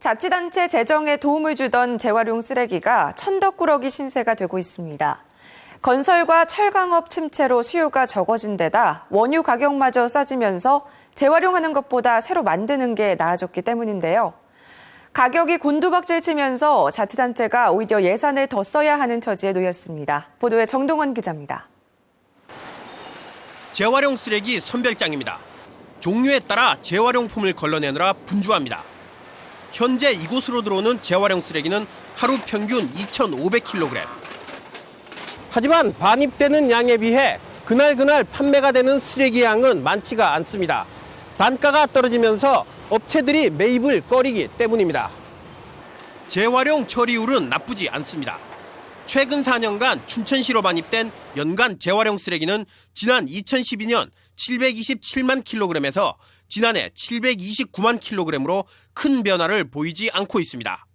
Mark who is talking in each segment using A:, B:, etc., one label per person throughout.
A: 자치단체 재정에 도움을 주던 재활용 쓰레기가 천덕꾸러기 신세가 되고 있습니다. 건설과 철강업 침체로 수요가 적어진 데다 원유 가격마저 싸지면서 재활용하는 것보다 새로 만드는 게 나아졌기 때문인데요. 가격이 곤두박질 치면서 자치단체가 오히려 예산을 더 써야 하는 처지에 놓였습니다. 보도에 정동원 기자입니다.
B: 재활용 쓰레기 선별장입니다. 종류에 따라 재활용품을 걸러내느라 분주합니다. 현재 이곳으로 들어오는 재활용 쓰레기는 하루 평균 2,500kg. 하지만 반입되는 양에 비해 그날 그날 판매가 되는 쓰레기 양은 많지가 않습니다. 단가가 떨어지면서 업체들이 매입을 꺼리기 때문입니다. 재활용 처리율은 나쁘지 않습니다. 최근 4년간 춘천시로 반입된 연간 재활용 쓰레기는 지난 2012년 727만 킬로그램에서 지난해 729만 킬로그램으로 큰 변화를 보이지 않고 있습니다.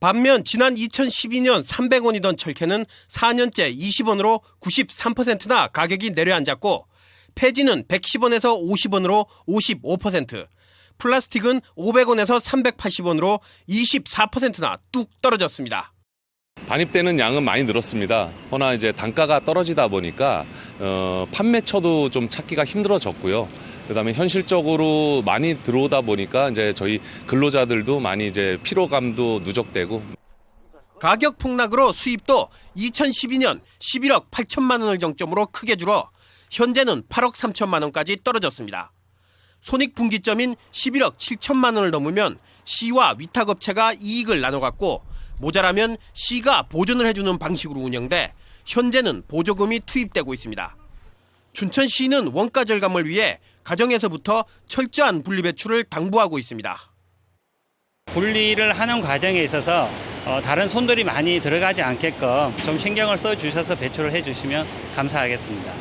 B: 반면 지난 2012년 300원이던 철캐는 4년째 20원으로 93%나 가격이 내려앉았고 폐지는 110원에서 50원으로 55%, 플라스틱은 500원에서 380원으로 24%나 뚝 떨어졌습니다.
C: 반입되는 양은 많이 늘었습니다. 허나 이제 단가가 떨어지다 보니까 어, 판매처도 좀 찾기가 힘들어졌고요. 그다음에 현실적으로 많이 들어오다 보니까 이제 저희 근로자들도 많이 이제 피로감도 누적되고
B: 가격 폭락으로 수입도 2012년 11억 8천만 원을 정점으로 크게 줄어 현재는 8억 3천만 원까지 떨어졌습니다. 손익 분기점인 11억 7천만 원을 넘으면 시와 위탁업체가 이익을 나눠 갖고 모자라면 시가 보존을 해주는 방식으로 운영돼 현재는 보조금이 투입되고 있습니다. 춘천시는 원가 절감을 위해 가정에서부터 철저한 분리배출을 당부하고 있습니다.
D: 분리를 하는 과정에 있어서 어, 다른 손들이 많이 들어가지 않게끔 좀 신경을 써 주셔서 배출을 해 주시면 감사하겠습니다.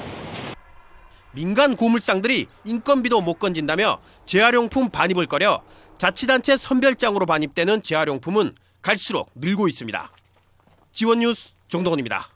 B: 민간 고물상들이 인건비도 못 건진다며 재활용품 반입을 꺼려 자치단체 선별장으로 반입되는 재활용품은 갈수록 늘고 있습니다. 지원뉴스 정동원입니다.